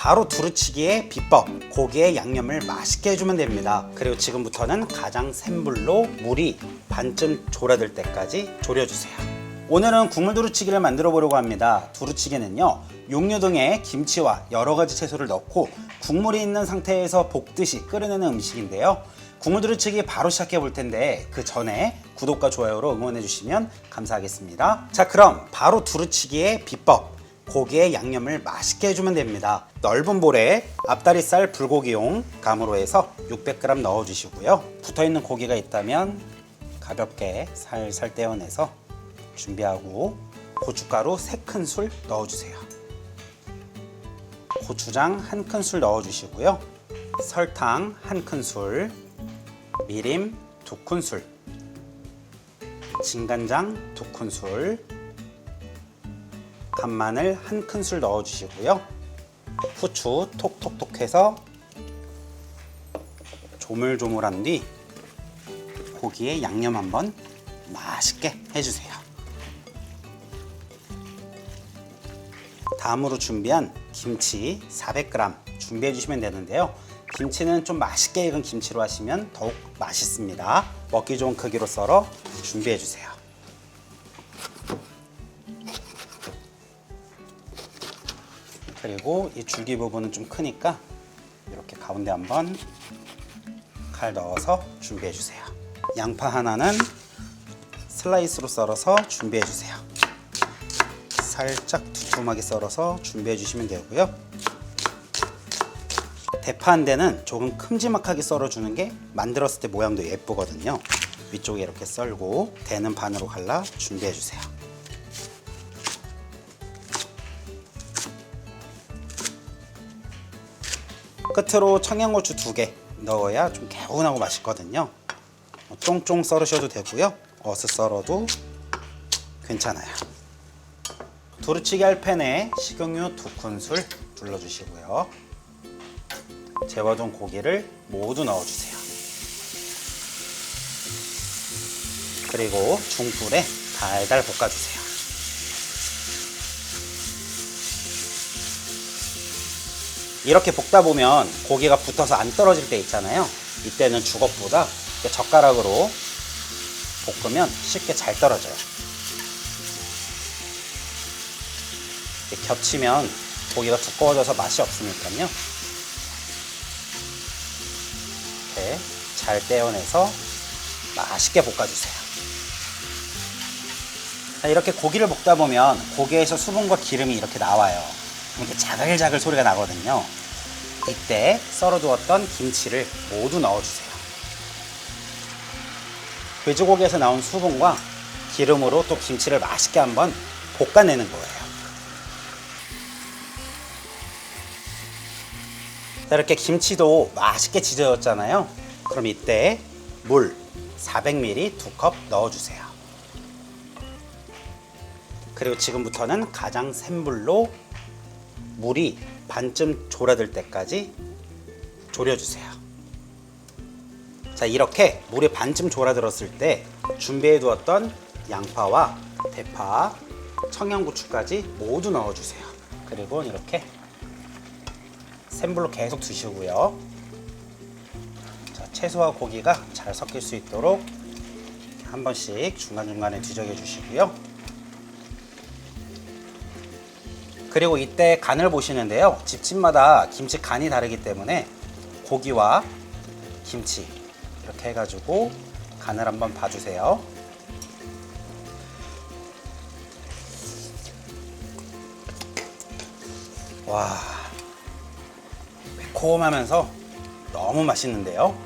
바로 두루치기의 비법 고기의 양념을 맛있게 해주면 됩니다. 그리고 지금부터는 가장 센 불로 물이 반쯤 졸아들 때까지 졸여주세요. 오늘은 국물 두루치기를 만들어 보려고 합니다. 두루치기는요 육류 등의 김치와 여러 가지 채소를 넣고 국물이 있는 상태에서 볶듯이 끓여내는 음식인데요. 국물 두루치기 바로 시작해 볼 텐데 그 전에 구독과 좋아요로 응원해 주시면 감사하겠습니다. 자 그럼 바로 두루치기의 비법 고기의 양념을 맛있게 해주면 됩니다. 넓은 볼에 앞다리살 불고기용 감으로 해서 600g 넣어주시고요. 붙어있는 고기가 있다면 가볍게 살살 떼어내서 준비하고 고춧가루 3큰술 넣어주세요. 고추장 1큰술 넣어주시고요. 설탕 1큰술, 미림 2큰술, 진간장 2큰술, 간마늘 한 큰술 넣어주시고요. 후추 톡톡톡 해서 조물조물한 뒤 고기에 양념 한번 맛있게 해주세요. 다음으로 준비한 김치 400g 준비해 주시면 되는데요. 김치는 좀 맛있게 익은 김치로 하시면 더욱 맛있습니다. 먹기 좋은 크기로 썰어 준비해 주세요. 그리고 이 줄기 부분은 좀 크니까 이렇게 가운데 한번 칼 넣어서 준비해 주세요. 양파 하나는 슬라이스로 썰어서 준비해 주세요. 살짝 두툼하게 썰어서 준비해 주시면 되고요. 대파 한 대는 조금 큼지막하게 썰어주는 게 만들었을 때 모양도 예쁘거든요. 위쪽에 이렇게 썰고 대는 반으로 갈라 준비해 주세요. 끝으로 청양고추 두 개 넣어야 좀 개운하고 맛있거든요. 뭐 쫑쫑 썰으셔도 되고요. 어슷 썰어도 괜찮아요. 두루치기 할 팬에 식용유 두 큰술 둘러주시고요. 재워둔 고기를 모두 넣어주세요. 그리고 중불에 달달 볶아주세요. 이렇게 볶다 보면 고기가 붙어서 안 떨어질 때 있잖아요. 이때는 주걱보다 젓가락으로 볶으면 쉽게 잘 떨어져요. 겹치면 고기가 두꺼워져서 맛이 없으니까요. 이렇게 잘 떼어내서 맛있게 볶아주세요. 자, 이렇게 고기를 볶다 보면 고기에서 수분과 기름이 이렇게 나와요. 이렇게 자글자글 소리가 나거든요. 이때 썰어두었던 김치를 모두 넣어주세요. 돼지고기에서 나온 수분과 기름으로 또 김치를 맛있게 한번 볶아내는 거예요. 자, 이렇게 김치도 맛있게 지져졌잖아요. 그럼 이때 물 400ml 두 컵 넣어주세요. 그리고 지금부터는 가장 센 불로 물이 반쯤 졸아들 때까지 졸여주세요. 자, 이렇게 물이 반쯤 졸아들었을 때 준비해 두었던 양파와 대파, 청양고추까지 모두 넣어주세요. 그리고 이렇게 센 불로 계속 두시고요. 자, 채소와 고기가 잘 섞일 수 있도록 한 번씩 중간중간에 뒤적여 주시고요. 그리고 이때 간을 보시는데요. 집집마다 김치 간이 다르기 때문에 고기와 김치 이렇게 해가지고 간을 한번 봐주세요. 와, 매콤하면서 너무 맛있는데요.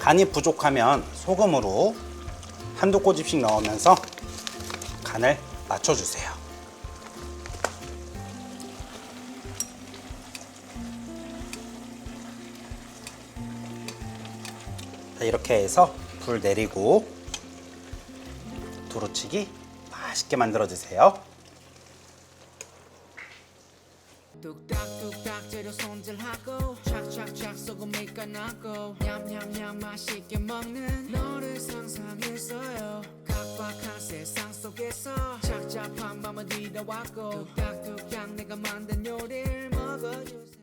간이 부족하면 소금으로 한두 꼬집씩 넣으면서 간을 맞춰주세요. 이렇게 해서 불 내리고 두루치기 맛있게 만들어 드세요. 뚝딱뚝딱 재료 손질하고 착착착 소금이 까나고 냠냠냠 맛있게 먹는 너를 상상했어요 각박한 세상 속에서 착잡한 밤을 뒤져왔고 뚝딱뚝딱 내가 만든 요리를 먹어주세요